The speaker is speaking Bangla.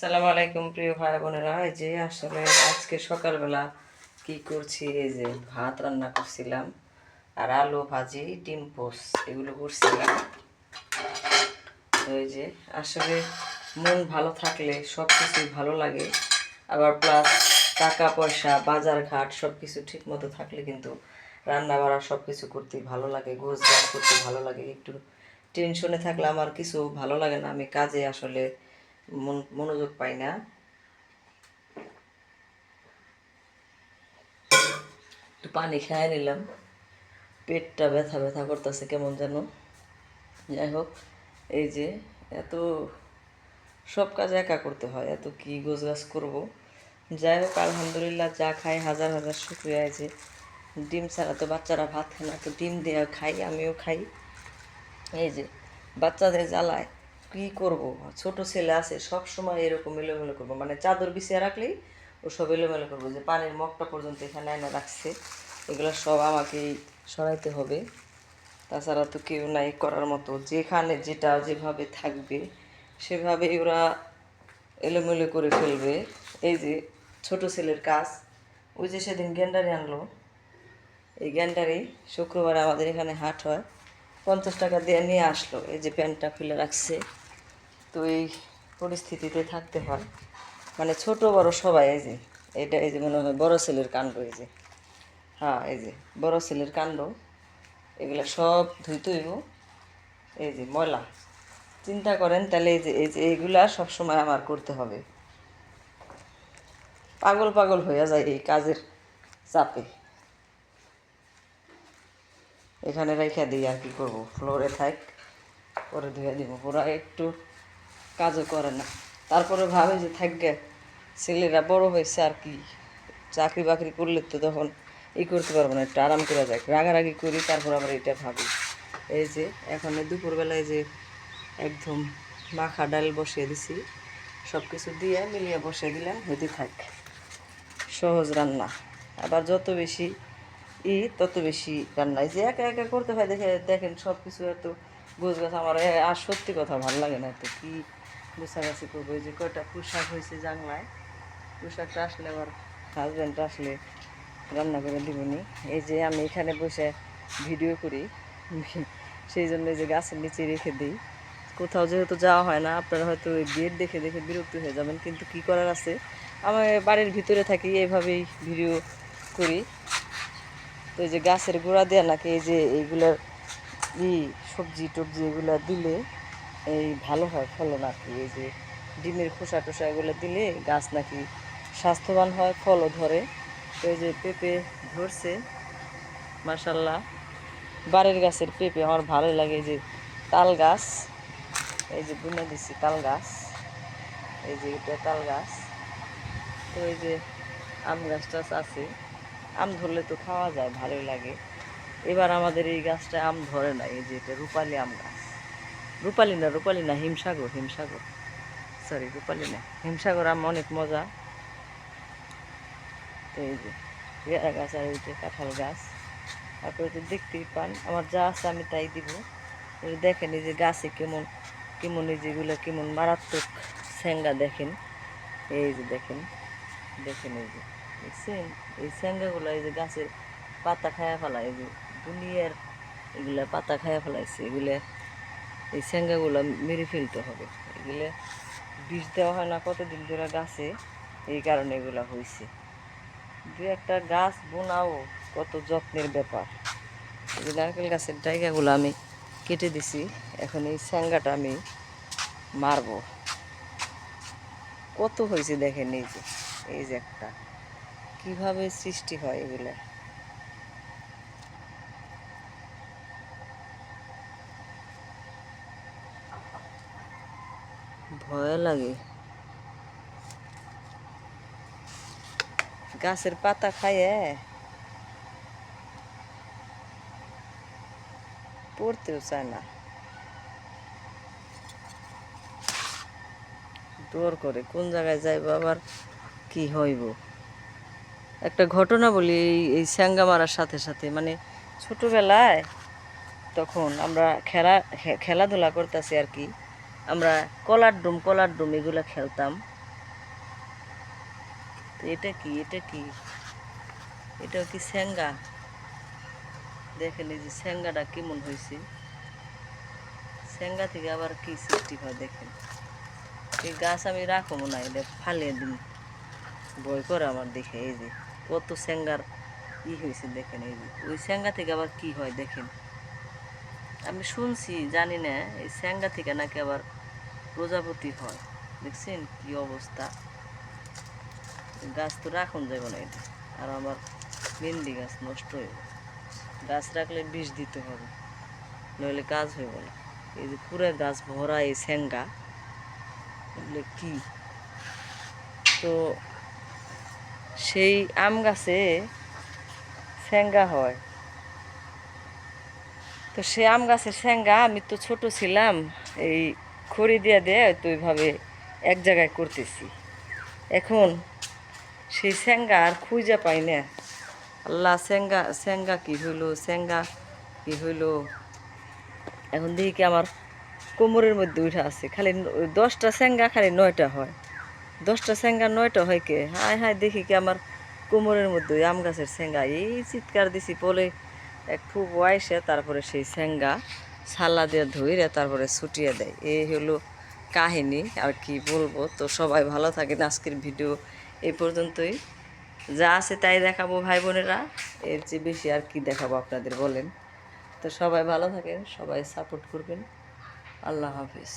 সালাম আলাইকুম প্রিয় ভাই বোনেরা। এই যে আসলে আজকে সকালবেলা কি করছি, এই যে ভাত রান্না করছিলাম আর আলু ভাজি, ডিম পোস, এগুলো করছিলাম। এই যে আসলে মন ভালো থাকলে সব কিছুই ভালো লাগে, আবার প্লাস টাকা পয়সা, বাজার ঘাট সব কিছু ঠিক মতো থাকলে কিন্তু রান্না বাড়া সব কিছু করতে ভালো লাগে গোছ গাছ করতে ভালো লাগে। একটু টেনশনে থাকলে আমার কিছু ভালো লাগে না। আমি কাজে আসলে মনোযোগ পাই না। একটু পানি খেয়ে নিলাম। পেটটা ব্যথা ব্যথা করতেছে কেমন যেন। যাই হোক, এই যে এত সব কাজ একা করতে হয়, এত কি গোছ গাছ করব। যাই হোক, আলহামদুলিল্লাহ যা খাই, হাজার হাজার শুক্রিয়া। যে ডিম ছাড়া তো বাচ্চারা ভাত খায় না, তো ডিম দিয়ে খাই, আমিও খাই। এই যে বাচ্চাদের জ্বালায়। কি করব? ছোট ছেলে আছে, সব সময় এরকম এলোমেলো করব। মানে চাদর বিছিয়ে রাখলেই ও সব এলোমেলো করব। যে পানির মগটা পর্যন্ত এখানে এনে রাখছে, এগুলো সব আমাকেই সরাইতে হবে। তাছাড়া তো কেউ নাই করার মতো। যেখানে যেটা যেভাবে থাকবে সেভাবে ওরা এলোমেলো করে ফেলবে। এই যে ছোট ছেলের কাজ, ওই যে সেদিন গেন্ডারি আনলো। এই গ্যান্ডারি শুক্রবার আমাদের এখানে হাট হয়। পঞ্চাশ টাকা দিয়ে নিয়ে আসলো। এই যে প্যান্টটা খুলে রাখছে। তো এই পরিস্থিতিতে থাকতে হয়। মানে ছোট, বড় সবাই, এই যে, এটা, এই যে মনে হয় বড় ছেলের কাণ্ড, এই যে। হ্যাঁ এই যে, বড় ছেলের কাণ্ড, এগুলো সব ধুইতে হইব এই যে, ময়লা। চিন্তা করেন, তাহলে এই যে এই যে, এইগুলা সবসময় আমার করতে হবে। পাগল পাগল হয়ে যায় এই কাজের চাপে। এখানে রেখে দিই আর কি করব। ফ্লোরে থাক, পরে ধুয়ে দিব। পুরা একটু কাজও করে না। তারপরে ভাবে যে থাকবে ছেলেরা বড় হয়েছে আর কি, চাকরি বাকরি করলে তো তখন ই করতে পারব না, একটু আরাম করে যায় রাগারাগি করি, তারপর আবার এটা ভাবি। এই যে, এখন দুপুরবেলায় যে একদম মাখা ডাল বসিয়ে দিছি সব কিছু দিয়ে মিলিয়ে বসিয়ে দিলাম, হইতে থাক। সহজ রান্না। আবার যত বেশি ই, তত বেশি রান্না। যে একা একা করতে হয়, দেখে, দেখেন সব কিছু এত গোছ গাছ আমার আর সত্যি কথা ভালো লাগে না তো কি গোছাগাছি করব। এই যে কয়টা পোশাক হয়েছে জানলায়, পোশাকটা আসলে আমার হাজব্যান্ডটা আসলে রান্না করে দিবনি। এই যে আমি এখানে বসে ভিডিও করি, সেই জন্য এই যে গাছের নিচে রেখে দিই। কোথাও যেহেতু যাওয়া হয় না, আপনারা হয়তো ওই গেট দেখে দেখে বিরক্ত হয়ে যাবেন, কিন্তু কি করার আছে? আমি বাড়ির ভিতরে থাকি এইভাবেই ভিডিও করি। তো এই যে গাছের গোড়া দেওয়া নাকি এই যে এইগুলার ই সবজি টবজি এগুলো দিলে এই ভালো হয় ফলন আর কি, এই যে ডিমের খোসা টোসা এগুলো দিলে গাছ নাকি স্বাস্থ্যবান হয়, ফলও ধরে। এই যে পেঁপে ধরছে মার্শাল্লাহ বাড়ির গাছের পেঁপে আমার ভালোই লাগে যে তাল গাছ, এই যে বুনে দিছি তাল গাছ, এই যে এটা তাল গাছ। তো এই যে আম গাছ টাছ আছে, আম ধরলে তো খাওয়া যায়, ভালোই লাগে। এবার আমাদের এই গাছটা আম ধরে না এই যে এটা রূপালি আম গাছ। রূপালি না রূপালি না হিমসাগর হিমসাগর। সরি রূপালি না হিমসাগর আম অনেক মজা। তো এই যে, পেয়ারা গাছ আর এই যে কাঁঠাল গাছ। তারপরে তো দেখতেই পান, আমার যা আছে আমি তাই দিব। দেখেন, এই যে গাছে কেমন কেমন এই যেগুলো কেমন মারাত্মক স্যাঙ্গা দেখেন। এই যে দেখেন দেখেন এই যে, দেখছেন? এই স্যাঙ্গাগুলো এই যে গাছের পাতা খায়া ফেলায়, এই যে দুনিয়ার এগুলা পাতা খায়া ফেলাইছে, এগুলা এই স্যাঙ্গাগুলো মেরে ফেলতে হবে। এগুলো বিষ দেওয়া হয় না, কতদিন ধরে গাছে, এই কারণে এগুলো হয়েছে দু একটা গাছ বোনাও কত যত্নের ব্যাপার। এই নারকেল গাছের জায়গাগুলো আমি কেটে দিছি, এখন এই স্যাঙ্গাটা আমি মারবো। কত হয়েছে দেখেন এই যে এই যে একটা। কীভাবে সৃষ্টি হয় এগুলা? ভয় লাগে। গাছের পাতা খাইয়ে পড়তেও চায় না। ডর করে কোন জায়গায় যাইব, আবার কি হইব? একটা ঘটনা বলি, এই স্যাঙ্গা মারার সাথে সাথে। মানে ছোটবেলায় তখন আমরা খেলা খেলাধুলা করতেছি আর কি। আমরা কলার ডুম কলার ডুম এগুলো খেলতাম। এটা কি? এটা কি? এটাও কি স্যাঙ্গা? দেখেন এই যে স্যাঙ্গাটা কেমন হয়েছে। স্যাঙ্গা থেকে আবার কি সৃষ্টি হয় দেখেন। এই গাছ আমি রাখব না, এটা ফালিয়ে দিন। ভয় করে আমার দেখে, এই যে কত স্যাঙ্গার ই হয়েছে দেখেন, এই যে। ওই স্যাঙ্গা থেকে আবার কি হয় দেখেন। আমি শুনছি, জানি না, এই স্যাঙ্গা থেকে নাকি আবার প্রজাপতি হয়। দেখছেন কি অবস্থা? গাছ তো রাখুন যাবে না এটা আর আমার মেহেন্দি গাছ নষ্ট হয়ে যাবে গাছ রাখলে বিষ দিতে হবে, নইলে কাজ হইব না। এই যে পুরো গাছ ভরা এই স্যাঙ্গা, এগুলো কী? তো সেই আম গাছে স্যাঙ্গা হয়। তো সে আম গাছের স্যাঙ্গা আমি তো ছোট ছিলাম, এই খড়ি দিয়ে দিয়ে তো ওইভাবে এক জায়গায় করতেছি। এখন সেই স্যাঙ্গা আর খুঁজে পাই না। আল্লাহ, স্যাঙ্গা স্যাঙ্গা কী হইল, স্যাঙ্গা কী হইল? এখন দেখি আমার কোমরের মধ্যে উঠে আছে। খালি দশটা স্যাঙ্গা, খালি নয়টা হয়। দশটা স্যাঙ্গা, নয়টা হয় কে? হায় হায়, দেখি কি আমার কোমরের মধ্যে আম গাছের স্যাঙ্গা। এই চিৎকার দিছি বলে এক খুব বয়সে তারপরে সেই স্যাঙ্গা সালা দিয়ে ধুইরে তারপরে ছুটিয়ে দেয়। এই হলো কাহিনী, আর কি বলব? তো সবাই ভালো থাকেন। আজকের ভিডিও এই পর্যন্তই। যা আছে তাই দেখাবো ভাই বোনেরা। এর চেয়ে বেশি আর কি দেখাবো আপনাদের বলেন। তো সবাই ভালো থাকেন, সবাই সাপোর্ট করবেন। আল্লাহ হাফিজ।